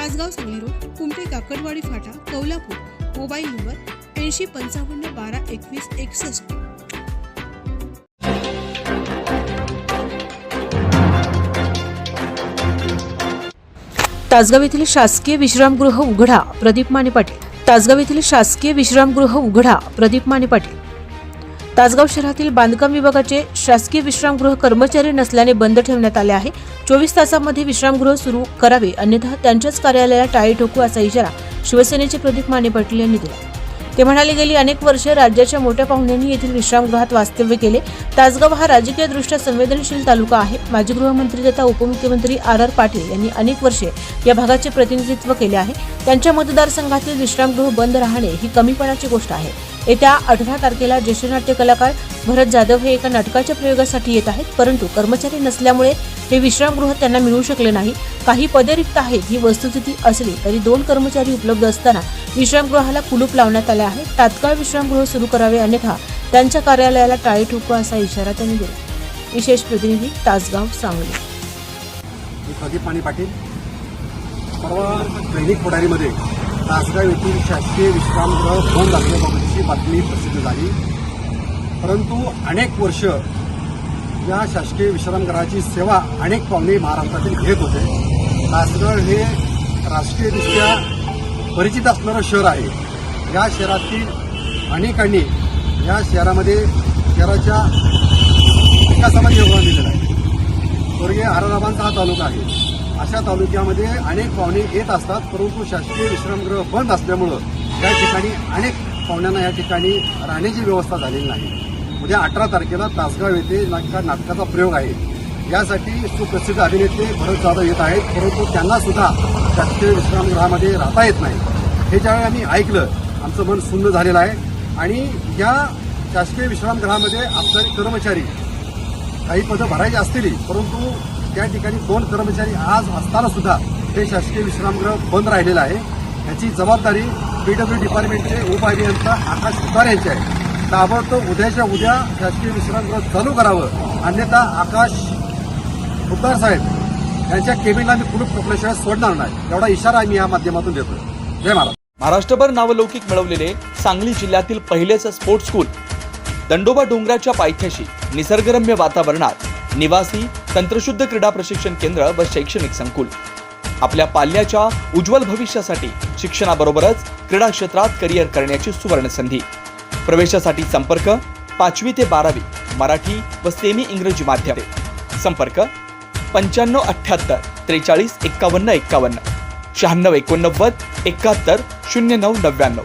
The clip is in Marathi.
तासगाव सांगली रोड कुमटे काकडवाडी फाटा कोल्हापूर मोबाईल नंबर ऐंशी पंचावन्न बारा एकवीस एकसष्ट. तासगाव येथील शासकीय विश्रामगृह उघडा प्रदीप माने पाटील. तासगाव येथील शासकीय विश्रामगृह उघडा प्रदीप माने पाटील. तासगाव शहरातील बांधकाम विभागाचे शासकीय विश्रामगृह कर्मचारी नसल्याने बंद ठेवण्यात आले आहे. चोवीस तासामध्ये विश्रामगृह सुरू करावे अन्यथा त्यांच्याच कार्यालयाला टाळी ठोकू असा इशारा शिवसेनेचे प्रदीप माने पाटील यांनी दिला. ते म्हणाले गेली अनेक वर्षे राज्याच्या मोठ्या पाहुण्यांनी येथील विश्रामगृहात वास्तव्य केले. तासगाव हा राजकीयदृष्ट्या संवेदनशील तालुका आहे. माजी गृहमंत्री तथा उपमुख्यमंत्री आर आर पाटील यांनी अनेक वर्षे या भागाचे प्रतिनिधित्व केले आहे. त्यांच्या मतदारसंघातील विश्रामगृह बंद राहणे ही कमीपणाची गोष्ट आहे. येत्या अठरा तारखेला ज्येष्ठ नाट्य कलाकार भरत जाधव हे एका नाटकाच्या प्रयोगासाठी येत आहेत परंतु कर्मचारी नसल्यामुळे हे विश्रामगृह त्यांना मिळू शकले नाही. काही पदे रिक्त आहेत ही वस्तुस्थिती असली तरी दोन कर्मचारी उपलब्ध असताना विश्रामगृहाला कुलूप लावण्यात आले आहे. तात्काळ विश्रामगृह सुरू करावे अन्यथा त्यांच्या कार्यालयाला टाळी ठोकू असा इशारा त्यांनी दिला. विशेष प्रतिनिधी तासगाव सांगली. प्रदीप पाटील परवा दैनिक पुढारीमध्ये तासगाव येथील शासकीय विश्रामगृह बंद असल्याबाबतची बातमी प्रसिद्ध झाली. परंतु अनेक वर्ष या शासकीय विश्रामगृहाची सेवा अनेक पाहुणे महाराष्ट्रातील घेत होते. तासगाव हे राष्ट्रीयदृष्ट्या परिचित असणारं शहर आहे. या शहरातील अनेकांनी या शहरामध्ये शहराच्या विकासामध्ये योगदान दिलेलं आहे. स्वर्गीय आराराबांचा हा तालुका आहे. अशा तालुक्यामध्ये अनेक पाहुणे येत असतात परंतु शासकीय विश्रामगृह बंद असल्यामुळं या ठिकाणी अनेक पाहुण्यांना या ठिकाणी राहण्याची व्यवस्था झालेली नाही. उद्या अठरा तारखेला तासगाव येथे नाटकाचा प्रयोग आहे. यासाठी सुप्रसिद्ध अभिनेते भरत जाधव येत आहेत परंतु त्यांना सुद्धा शासकीय विश्रामगृहामध्ये राहता येत नाही. हे ज्यावेळी आम्ही ऐकलं आमचं मन सुन्न झालेलं आहे. आणि या शासकीय विश्रामगृहामध्ये असणारे कर्मचारी काही पदं भरायची असतील परंतु त्या ठिकाणी दोन कर्मचारी आज असताना सुद्धा हे शासकीय विश्रामगृह बंद राहिलेलं आहे. याची जबाबदारी पीडब्ल्यू डिपार्टमेंटचे उपअभियंता आकाश सुतार यांची आहे. ताबडतोब उद्याच्या उद्या शासकीय विश्रामगृह चालू करावं. अन्यथा आकाश सुतार साहेब यांच्या केबिनला मी कुलूप ठोकल्याशिवाय सोडणार नाही. एवढा इशारा आम्ही या माध्यमातून देतोय. जय महाराज. महाराष्ट्रभर नावलौकिक मिळवलेले सांगली जिल्ह्यातील पहिलेच स्पोर्ट्स स्कूल. दंडोबा डोंगराच्या पायथ्याशी निसर्गरम्य वातावरणात निवासी तंत्रशुद्ध क्रीडा प्रशिक्षण केंद्र व शैक्षणिक संकुल. आपल्या पाल्याच्या उज्ज्वल भविष्यासाठी शिक्षणाबरोबरच क्रीडा क्षेत्रात करिअर करण्याची सुवर्ण संधी. प्रवेशासाठी संपर्क पाचवी ते बारावी मराठी व सेमी इंग्रजी माध्यमे. संपर्क पंच्याण्णव अठ्ठ्याहत्तर त्रेचाळीस एक्कावन्न एक्कावन्न शहाण्णव एकोणनव्वद एकाहत्तर शून्य नऊ नव्याण्णव.